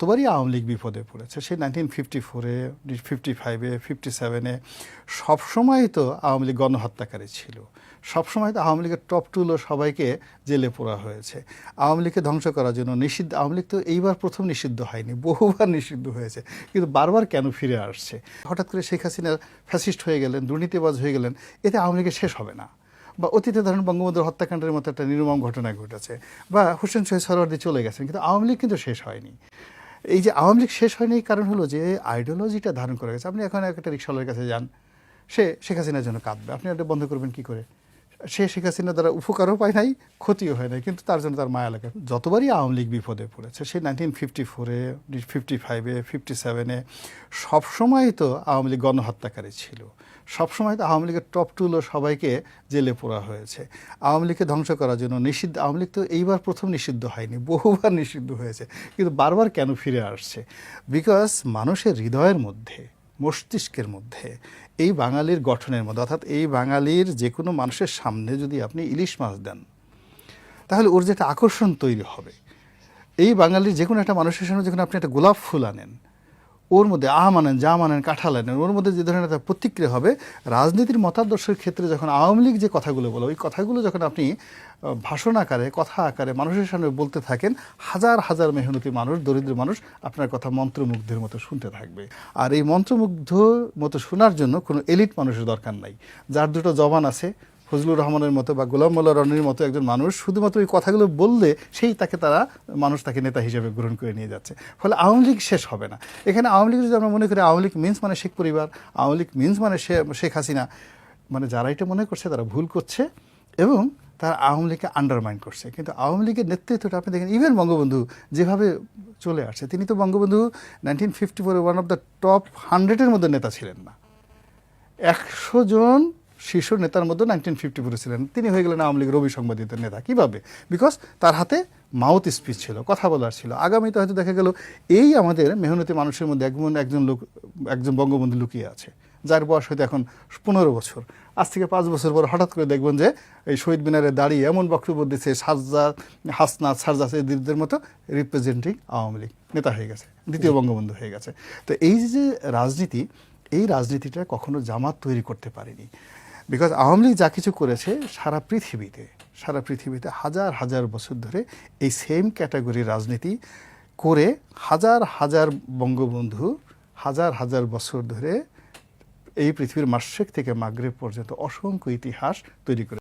তোবারই আওয়ামী লীগ বিপদে পড়েছে। সেই নাইনটিন ফিফটি ফোরে ফিফটি ফাইভে ফিফটি সেভেনে সবসময় তো আওয়ামী লীগ গণহত্যাকারী ছিল। সবসময় তো আওয়ামী লীগের টপ টুলো সবাইকে জেলে পোড়া হয়েছে। আওয়ামী লীগকে ধ্বংস করার জন্য নিষিদ্ধ, আওয়ামী লীগ তো এইবার প্রথম নিষিদ্ধ হয়নি, বহুবার নিষিদ্ধ হয়েছে, কিন্তু বারবার কেন ফিরে আসছে? হঠাৎ করে শেখ হাসিনা ফ্যাসিস্ট হয়ে গেলেন, দুর্নীতিবাজ হয়ে গেলেন, এতে আওয়ামী লীগের শেষ হবে না। বা অতীতে ধরেন বঙ্গবন্ধুর হত্যাকাণ্ডের মতো একটা নির্মম ঘটনা ঘটেছে, বা হোসেন শহীদ সরওয়ার্দি চলে গেছেন, কিন্তু আওয়ামী লীগ কিন্তু শেষ হয়নি। এই যে আওয়ামী লীগ শেষ হয়নি কারণ হলো যে আইডিওলজিটা ধারণ করে গেছে। আপনি এখন একটা রিক্সাওয়ালার কাছে যান, সে শেখ হাসিনার জন্য কাঁদবে। আপনি এটা বন্ধ করবেন কি করে? সে শেখ হাসিনা দ্বারা উপকারও পায় নাই, ক্ষতিও হয় নাই। কিন্তু তার জন্য তার মায়া লাগে। যতবারই আওয়ামী লীগ বিপদে পড়েছে, সে নাইনটিন ফিফটি ফোরে ফিফটি ফাইভে ফিফটি সেভেনে সবসময় তো আওয়ামী লীগ গণহত্যাকারী ছিল। সবসময় তো আওয়ামী লীগের টপ টুলো সবাইকে জেলে পোড়া হয়েছে। আওয়ামী লীগকে ধ্বংস করার জন্য নিষিদ্ধ, আওয়ামী লীগ তো এইবার প্রথম নিষিদ্ধ হয়নি, বহুবার নিষিদ্ধ হয়েছে। কিন্তু বারবার কেন ফিরে আসছে? বিকজ মানুষের হৃদয়ের মধ্যে মস্তিষ্কের মধ্যে, এই বাঙালির গঠনের মধ্যে, অর্থাৎ এই বাঙালির যে কোনো মানুষের সামনে যদি আপনি ইলিশ মাছ দেন, তাহলে ওর যে একটা আকর্ষণ তৈরি হবে। এই বাঙালির যে কোনো একটা মানুষের সামনে যখন আপনি একটা গোলাপ ফুল আনেন ওর মধ্যে আম আনেন যা আনেন কাঁঠাল আনেন ওর মধ্যে যে ধরনের একটা প্রতিক্রিয়া হবে, রাজনীতির মতাদর্শের ক্ষেত্রে যখন আওয়ামী লীগ যে কথাগুলো বলে, ওই কথাগুলো যখন আপনি ভাষণ আকারে, কথা আকারে মানুষের সামনে বলতে থাকেন, হাজার হাজার মেহনতি মানুষ, দরিদ্র মানুষ আপনার কথা মন্ত্রমুগ্ধের মতো শুনতে থাকবে। আর এই মন্ত্রমুগ্ধ মতো শোনার জন্য কোনো এলিট মানুষের দরকার নাই। যার দুটো জবান আছে ফজলুর রহমানের মতো বা গোলাম মোল্লা রনির মতো একজন মানুষ শুধুমাত্র এই কথাগুলো বললে সেই তাকে তারা, মানুষ তাকে নেতা হিসেবে গ্রহণ করে নিয়ে যাচ্ছে। ফলে আওয়ামী লীগ শেষ হবে না। এখানে আওয়ামী লীগ যদি আমরা মনে করি, আওয়ামী লীগ মিন্স মানে শেখ পরিবার, আওয়ামী লীগ মিন্স মানে শেখ হাসিনা। মানে যারা এটা মনে করছে, তারা ভুল করছে এবং তারা আওয়ামী লীগকে আন্ডারমাইন করছে। কিন্তু আওয়ামী লীগের নেতৃত্বটা আপনি দেখেন ইভেন বঙ্গবন্ধু যেভাবে চলে আসছে, তিনি তো বঙ্গবন্ধু নাইনটিন ফিফটি ফোরে ওয়ান অফ দ্য টপ হান্ড্রেডের মধ্যে নেতা ছিলেন না। একশো জন শীর্ষ নেতার মধ্যে নাইনটিন ফিফটি ফোরে ছিলেন তিনি হয়ে গেলেন আওয়ামী লীগ রবি সংবাদিতের নেতা। কীভাবে বিকজ তার হাতে মাউথ স্পিচ ছিল, কথা বলার ছিল। আগামীতে হয়তো দেখা গেল এই আমাদের মেহনতি মানুষের মধ্যে একজন একজন লোক, একজন বঙ্গবন্ধু লুকিয়ে আছে, যার বয়স হয়তো এখন পনেরো বছর। আজ থেকে পাঁচ বছর পর হঠাৎ করে দেখবেন যে এই শহীদ মিনারে দাঁড়িয়ে এমন বক্তব্য দিচ্ছে সারজা হাসনাত সারজাস এদের মতো রিপ্রেজেন্টিং আওয়ামী লীগ নেতা হয়ে গেছে, দ্বিতীয় বঙ্গবন্ধু হয়ে গেছে। তো এই যে রাজনীতি, এই রাজনীতিটা কখনো জামাত তৈরি করতে পারেনি। বিকজ আওয়ামী লীগ যা কিছু করেছে, সারা পৃথিবীতে সারা পৃথিবীতে হাজার হাজার বছর ধরে এই সেম ক্যাটাগরি রাজনীতি করে হাজার হাজার বঙ্গবন্ধু হাজার হাজার বছর ধরে এই পৃথিবীর মাসেক থেকে মাগরেব পর্যন্ত অসংখ্য ইতিহাস তৈরি করে